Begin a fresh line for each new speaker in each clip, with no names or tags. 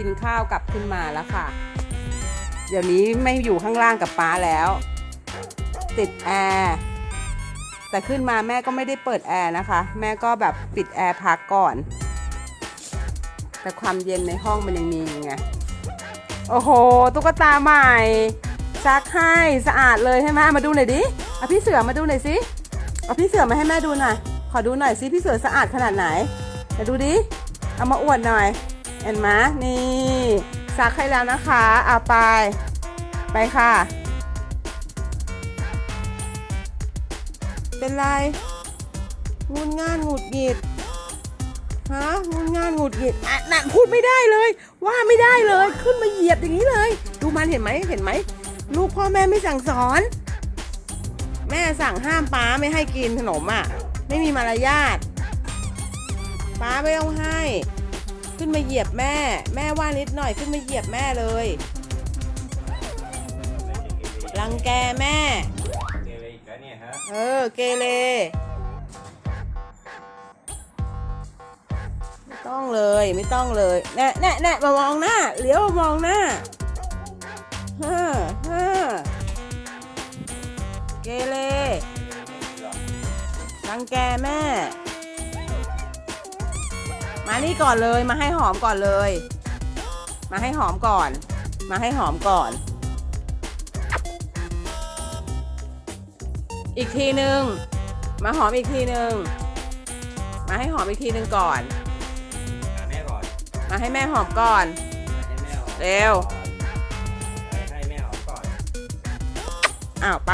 กินข้าวกลับขึ้นมาแล้วค่ะ เดี๋ยวนี้ไม่อยู่ข้างล่างกับป้าแล้ว ติดแอร์แต่ขึ้นมาแม่ก็ไม่ได้เปิดแอร์นะคะ แม่ก็แบบปิดแอร์พักก่อน แต่ความเย็นในห้องมันยังมีไงโอ้โห ตุ๊กตาใหม่ ซักให้สะอาดเลยใช่ไหมมาดูหน่อยดิเอาพี่เสือมาดูหน่อยสิเอาพี่เสือมาให้แม่ดูหน่อย ขอดูหน่อยสิพี่เสือสะอาดขนาดไหนเดี๋ยวดูดิ เอามาอวดหน่อย เห็นไหมนี่ซักให้แล้วนะคะเอาไป ไปค่ะ เป็นไร งุนง่านหงุดหงิดฮะงุนง่านหงุดหงิดอะน่ะพูดไม่ได้เลย ว่าไม่ได้เลย ขึ้นมาเหยียบอย่างนี้เลย ดูมันเห็นไหมเห็นไหม ลูกพ่อแม่ไม่สั่งสอน แม่สั่งห้ามป้าไม่ให้กินขนมอะ ไม่มีมารยาทป้าไม่ต้องให้ ขึ้นมาเหยียบแม่ แม่ว่านิดหน่อยขึ้นมาเหยียบแม่เลย รังแกแม่
เกเรอีกแล้วเนี่ยฮะ
เออ เกเรไม่ต้องเลยไม่ต้องเลยแน่แน่แน่มามองหน้าเลี้ยวมามองหน้าฮ่าฮ่าเกเรรังแกแม่ นี่ก่อนเลย มาให้หอมก่อนเลย มาให้หอมก่อน มาให้หอมก่อน อีกทีหนึ่งมาหอมอีกทีหนึ่งมาให้หอมอีกทีหนึ่งก่อน
หาแม่ก่อน
มาให้แม่หอมก่อน
ให้แม่หอม
เร็ว
ให้ให้แม่หอมก่อน
อ้าวไป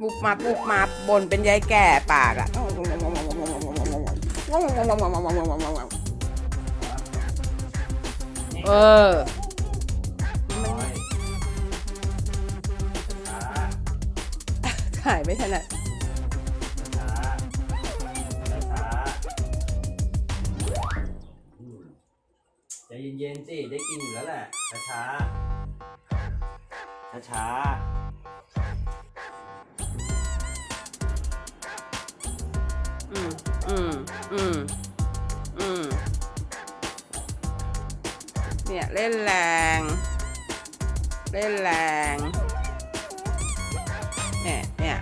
บุกมาบุกมาบนเป็นยายแก่ปากอะเออถ่ายไม่ถนัด
ชาชาอืมใจเย็นๆสิได้กินอยู่แล้วแหละช้าช้าช้า
อืมอืมอืมเนี่ยเล่นแรง เล่นแรง เนี่ยเนี่ย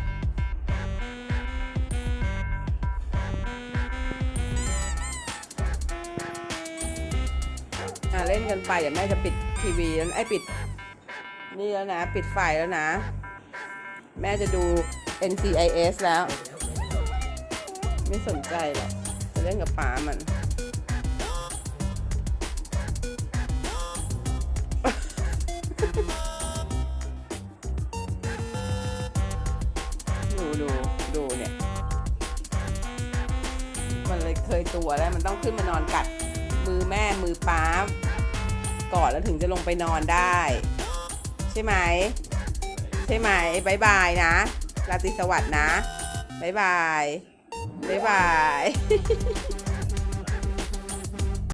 อะเล่นกันไปเดี๋ยวแม่จะปิดทีวีแล้วไอ้ปิด นี่แล้วนะ ปิดไฟแล้วนะ แม่จะดู NCIS แล้ว ไม่สนใจหรอกจะเล่นกับป๋ามัน ดูดูดูเนี่ย มันเลยเคยตัวแล้ว มันต้องขึ้นมานอนกัด มือแม่มือป้าก่อนแล้วถึงจะลงไปนอนได้ ใช่ไหม ใช่ไหมบายบายนะราตรีสวัสดิ์นะบายบาย บายบาย